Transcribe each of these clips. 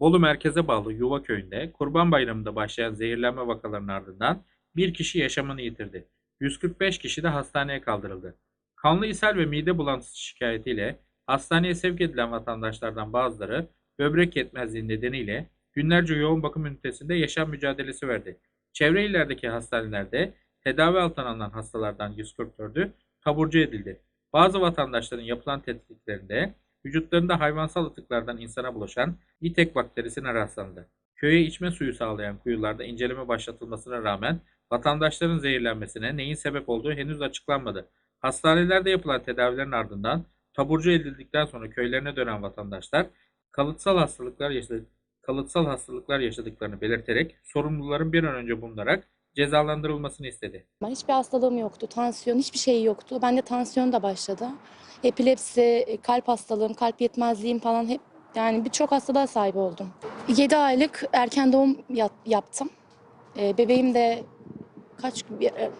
Bolu merkeze bağlı Yuva köyünde Kurban Bayramı'nda başlayan zehirlenme vakalarının ardından bir kişi yaşamını yitirdi. 145 kişi de hastaneye kaldırıldı. Kanlı ishal ve mide bulantısı şikayetiyle hastaneye sevk edilen vatandaşlardan bazıları böbrek yetmezliği nedeniyle günlerce yoğun bakım ünitesinde yaşam mücadelesi verdi. Çevre illerdeki hastanelerde tedavi altına alınan hastalardan 144'ü taburcu edildi. Bazı vatandaşların yapılan tetkiklerinde vücutlarında hayvansal atıklardan insana bulaşan İtek bakterisine rastlandı. Köye içme suyu sağlayan kuyularda inceleme başlatılmasına rağmen vatandaşların zehirlenmesine neyin sebep olduğu henüz açıklanmadı. Hastanelerde yapılan tedavilerin ardından taburcu edildikten sonra köylerine dönen vatandaşlar kalıtsal hastalıklar yaşadık, kalıtsal hastalıklar yaşadıklarını belirterek sorumluların bir an önce bulunarak cezalandırılmasını istedi. Ben hiçbir hastalığım yoktu. Tansiyon hiçbir şey yoktu. Bende tansiyon da başladı. Epilepsi, kalp hastalığım, kalp yetmezliğim falan hep yani birçok hastalığa sahip oldum. 7 aylık erken doğum yap- yaptım. Ee, bebeğim de kaç e,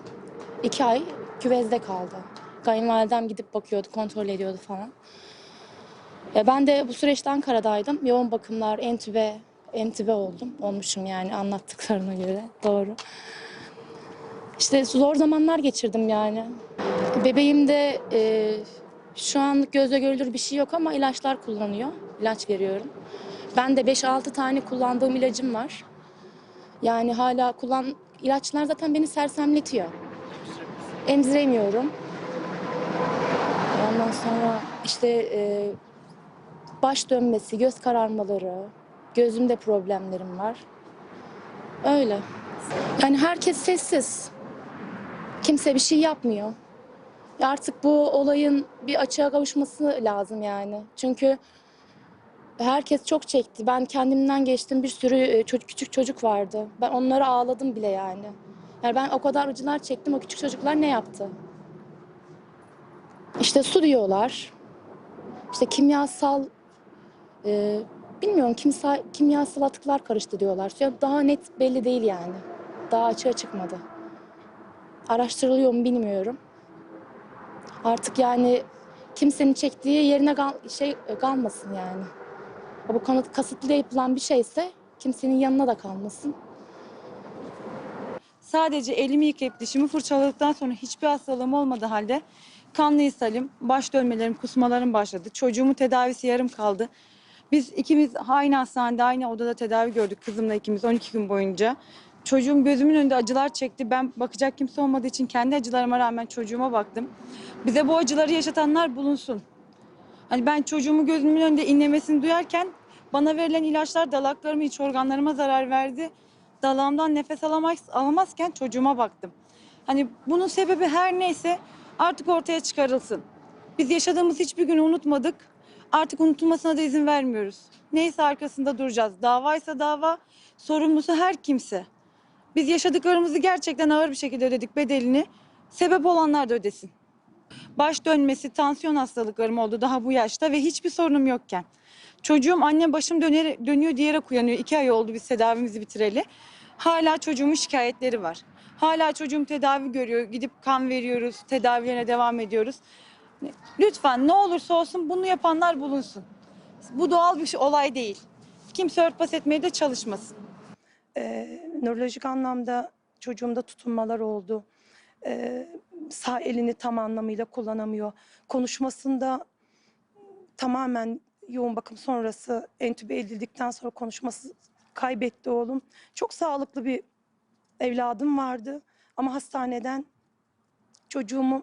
iki ay küvezde kaldı. Kayınvalidem gidip bakıyordu, kontrol ediyordu falan. Ya ben de bu süreçte Ankara'daydım. Yoğun bakımlar, entübe, entübe oldum. Olmuşum yani anlattıklarına göre. Doğru. İşte zor zamanlar geçirdim yani. Bebeğimde e, şu anlık gözle görülür bir şey yok ama ilaçlar kullanıyor. İlaç veriyorum. Ben de 5-6 tane kullandığım ilacım var. Yani hala kullan ilaçlar zaten beni sersemletiyor. Emziremiyorum. Ondan sonra işte e, baş dönmesi, göz kararmaları, gözümde problemlerim var. Öyle. Yani herkes sessiz. Kimse bir şey yapmıyor. Ya Artık bu olayın bir açığa kavuşması lazım yani. Çünkü herkes çok çekti. Ben kendimden geçtim. Bir sürü e, çocuk, küçük çocuk vardı. Ben onlara ağladım bile yani. Yani ben o kadar acılar çektim. O küçük çocuklar ne yaptı? İşte su diyorlar. İşte kimyasal e, bilmiyorum kimsa, kimyasal atıklar karıştı diyorlar. Ya daha net belli değil yani. Daha açığa çıkmadı araştırılıyor mu bilmiyorum. Artık yani kimsenin çektiği yerine kal- şey kalmasın yani. Bu kanıt kasıtlı yapılan bir şeyse kimsenin yanına da kalmasın. Sadece elimi yıkayıp dişimi fırçaladıktan sonra hiçbir hastalığım olmadığı halde kanlı ishalim, baş dönmelerim, kusmalarım başladı. Çocuğumun tedavisi yarım kaldı. Biz ikimiz aynı hastanede, aynı odada tedavi gördük kızımla ikimiz 12 gün boyunca. Çocuğum gözümün önünde acılar çekti. Ben bakacak kimse olmadığı için kendi acılarıma rağmen çocuğuma baktım. Bize bu acıları yaşatanlar bulunsun. Hani ben çocuğumu gözümün önünde inlemesini duyarken bana verilen ilaçlar dalaklarıma, iç organlarıma zarar verdi. Dalağımdan nefes alamaz, alamazken çocuğuma baktım. Hani bunun sebebi her neyse artık ortaya çıkarılsın. Biz yaşadığımız hiçbir günü unutmadık. Artık unutulmasına da izin vermiyoruz. Neyse arkasında duracağız. Davaysa dava, sorumlusu her kimse. Biz yaşadıklarımızı gerçekten ağır bir şekilde ödedik bedelini. Sebep olanlar da ödesin. Baş dönmesi, tansiyon hastalıklarım oldu daha bu yaşta ve hiçbir sorunum yokken. Çocuğum anne başım döner, dönüyor diyerek uyanıyor. İki ay oldu biz tedavimizi bitireli. Hala çocuğumun şikayetleri var. Hala çocuğum tedavi görüyor. Gidip kan veriyoruz, tedavilerine devam ediyoruz. Lütfen ne olursa olsun bunu yapanlar bulunsun. Bu doğal bir olay değil. Kimse örtbas etmeye de çalışmasın. Ee, nörolojik anlamda çocuğumda tutunmalar oldu. Ee, sağ elini tam anlamıyla kullanamıyor. Konuşmasında tamamen yoğun bakım sonrası entübe edildikten sonra konuşması kaybetti oğlum. Çok sağlıklı bir evladım vardı ama hastaneden çocuğumu